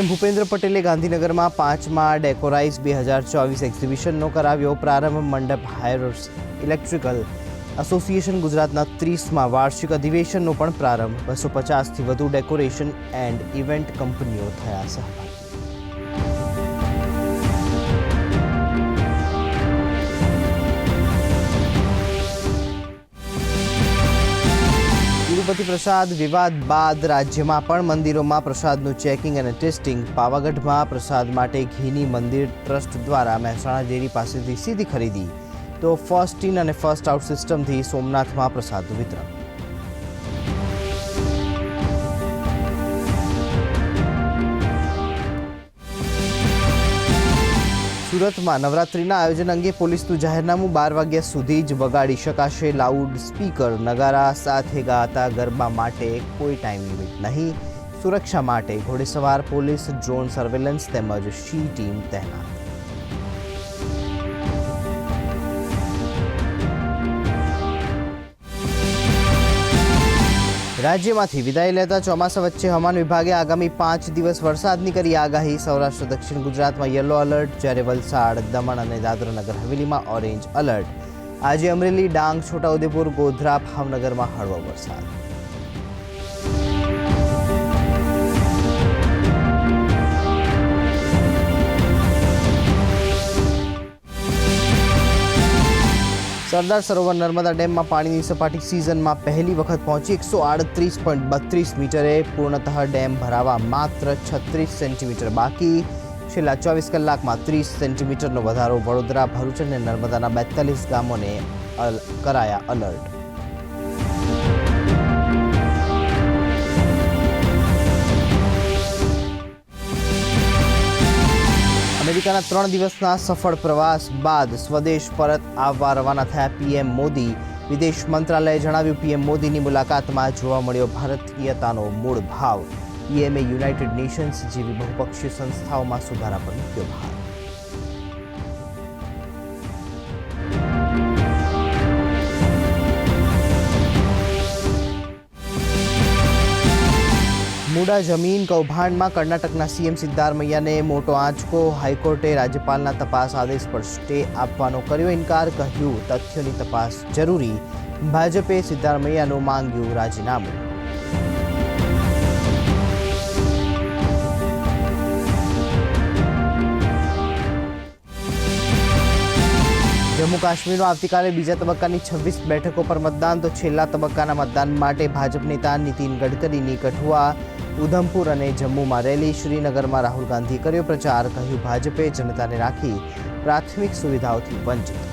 CM Bhupendra પટેલે ગાંધીનગરમાં પાંચમાં ડેકોરાઇઝ બે હજાર ચોવીસ એક્ઝિબિશનનો કરાવ્યો પ્રારંભ મંડપ હાયર્સ ઇલેક્ટ્રિકલ એસોસિએશન ગુજરાતના ત્રીસમાં વાર્ષિક અધિવેશનનો પણ પ્રારંભ. બસો પચાસથી વધુ ડેકોરેશન એન્ડ ઇવેન્ટ કંપનીઓ થયા સહભાગી તિરુપતિ પ્રસાદ વિવાદ બાદ રાજ્યમાં પણ મંદિરોમાં પ્રસાદનું ચેકિંગ અને ટેસ્ટિંગ. પાવાગઢમાં પ્રસાદ માટે ઘીની મંદિર ટ્રસ્ટ દ્વારા મહેસાણા ડેરી પાસેથી સીધી ખરીદી. તો ફર્સ્ટ ઇન અને ફર્સ્ટ આઉટ સિસ્ટમથી સોમનાથમાં પ્રસાદનું વિતરણ. સુરતમાં નવરાત્રિના આયોજન અંગે પોલીસનું જાહેરનામું બાર વાગ્યા સુધી જ વગાડી શકાશે. લાઉડ સ્પીકર નગારા સાથે ગાતા ગરબા માટે કોઈ ટાઈમ લિમિટ નહીં. સુરક્ષા માટે ઘોડેસવાર પોલીસ ડ્રોન સર્વેલન્સ તેમજ શી ટીમ તહેનાત રાજ્યમાંથી વિદાય લેતા ચોમાસા વચ્ચે હવામાન વિભાગે આગામી પાંચ દિવસ વરસાદની કરી આગાહી. સૌરાષ્ટ્ર, દક્ષિણ ગુજરાતમાં યલો એલર્ટ જ્યારે વલસાડ, દમણ અને દાદરાનગર હવેલીમાં ઓરેન્જ એલર્ટ આજે અમરેલી, ડાંગ, છોટાઉદેપુર, ગોધરા, ભાવનગરમાં હળવો વરસાદ. સરદાર સરોવર નર્મદા ડેમમાં પાણીની સપાટી સિઝનમાં પહેલી વખત પહોંચી એકસો આડત્રીસ પોઈન્ટ બત્રીસ મીટરે. પૂર્ણતઃ ડેમ ભરાવા માત્ર છત્રીસ સેન્ટીમીટર બાકી. છેલ્લા ચોવીસ કલાકમાં ત્રીસ સેન્ટીમીટરનો વધારો વડોદરા, ભરૂચ અને નર્મદાના બેતાલીસ ગામોને કરાયા અલર્ટ અમેરિકાના ત્રણ દિવસના સફળ પ્રવાસ બાદ સ્વદેશ પરત આવવા રવાના થયા પીએમ મોદી. વિદેશ મંત્રાલયે જણાવ્યું, પીએમ મોદીની મુલાકાતમાં જોવા મળ્યો ભારતીયતાનો મૂળ ભાવ. પીએમએ યુનાઇટેડ નેશન્સ જેવી બહુપક્ષીય સંસ્થાઓમાં સુધારા પર મૂક્યો ભાર મુડા જમીન કૌભાંડમાં કર્ણાટકના સીએમ સિદ્ધારમૈયાને મોટો આંચકો. હાઈકોર્ટે રાજ્યપાલના તપાસ આદેશ પર સ્ટે આપવાનો કર્યો ઇનકાર, કહ્યું, તથ્યોની તપાસ જરૂરી. ભાજપે સિદ્ધારમૈયાનું માંગ્યું રાજીનામું. જમ્મુ કાશ્મીરમાં આવતીકાલે બીજા તબક્કાની છવ્વીસ બેઠકો પર મતદાન, તો છેલ્લા તબક્કાના મતદાન માટે ભાજપ નેતા નીતિન ગડકરીની કઠુઆ, ઉધમપુર અને જમ્મુમાં રેલી, શ્રીનગરમાં રાહુલ ગાંધીએ કર્યો પ્રચાર, કહ્યું ભાજપે જનતાને રાખી પ્રાથમિક સુવિધાઓથી વંચિત.